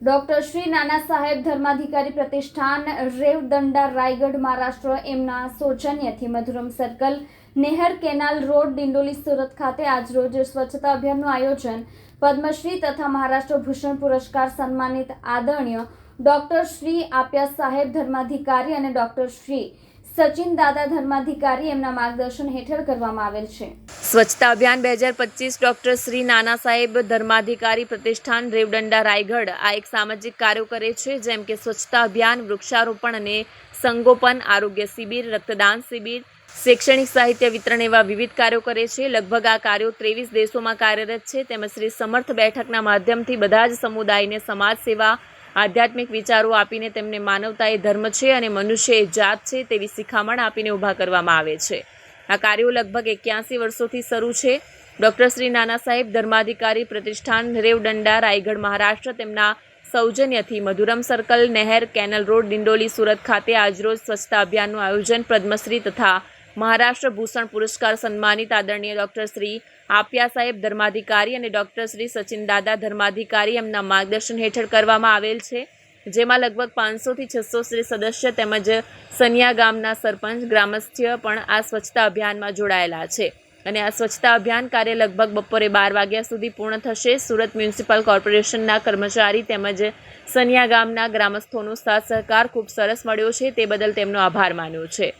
Doctor Shri નાના સાહેબ ધર્માધિકારી પ્રતિષ્ઠાન રેવદંડા રાયગઢ મહારાષ્ટ્ર એમના સૌજન્યથી મધુરમ સર્કલ, નેહર કેનાલ રોડ, ડિંડોલી સુરત ખાતે આજરોજ સ્વચ્છતા અભિયાનનું આયોજન. પદ્મશ્રી તથા મહારાષ્ટ્ર ભૂષણ પુરસ્કાર સન્માનિત આદરણીય ડોક્ટર શ્રી આપ્યા સાહેબ ધર્માધિકારી અને ડોક્ટર શ્રી સચિન દાદા ધર્માધિકારી એમના માર્ગદર્શન હેઠળ કરવામાં આવેલ છે. સ્વચ્છતા અભિયાન બે હજાર પચીસ ડૉક્ટર શ્રી નાના સાહેબ ધર્માધિકારી પ્રતિષ્ઠાન રેવડંડા રાયગઢ આ એક સામાજિક કાર્યો કરે છે, જેમ કે સ્વચ્છતા અભિયાન, વૃક્ષારોપણ અને સંગોપન, આરોગ્ય શિબિર, રક્તદાન શિબિર, શૈક્ષણિક સાહિત્ય વિતરણ એવા વિવિધ કાર્યો કરે છે. લગભગ આ કાર્યો ત્રેવીસ દેશોમાં કાર્યરત છે. તેમજ શ્રી સમર્થ બેઠકના માધ્યમથી બધા જ સમુદાયને સમાજ સેવા આધ્યાત્મિક વિચારો આપીને તેમને માનવતા એ ધર્મ છે અને મનુષ્ય એ જાત છે તેવી શિખામણ આપીને ઊભા કરવામાં આવે છે. આ કાર્યો લગભગ એક્યાસી વર્ષોથી શરૂ છે. ડૉક્ટર શ્રી નાના સાહેબ ધર્માધિકારી પ્રતિષ્ઠાન રેવદંડા, રાયગઢ મહારાષ્ટ્ર, તેમના સૌજન્યથી મધુરમ સર્કલ, નહેર, કેનલ રોડ, ડિંડોલી સુરત ખાતે આજરોજ સ્વચ્છતા અભિયાનનું આયોજન, પદ્મશ્રી તથા મહારાષ્ટ્ર ભૂષણ પુરસ્કાર સન્માનિત આદરણીય ડૉક્ટર શ્રી આપ્યા સાહેબ ધર્માધિકારી અને ડૉક્ટર શ્રી સચિન દાદા ધર્માધિકારી એમના માર્ગદર્શન હેઠળ કરવામાં આવેલ છે, જેમાં લગભગ પાંચસોથી છસો શ્રી સદસ્ય તેમજ સનિયા ગામના સરપંચ, ગ્રામસ્થ્ય પણ આ સ્વચ્છતા અભિયાનમાં જોડાયેલા છે અને આ સ્વચ્છતા અભિયાન કાર્ય લગભગ બપોરે બાર વાગ્યા સુધી પૂર્ણ થશે. સુરત મ્યુનિસિપલ કોર્પોરેશનના કર્મચારી તેમજ સનિયા ગામના ગ્રામસ્થોનો સાથ સહકાર ખૂબ સરસ મળ્યો છે, તે બદલ તેમનો આભાર માન્યો છે.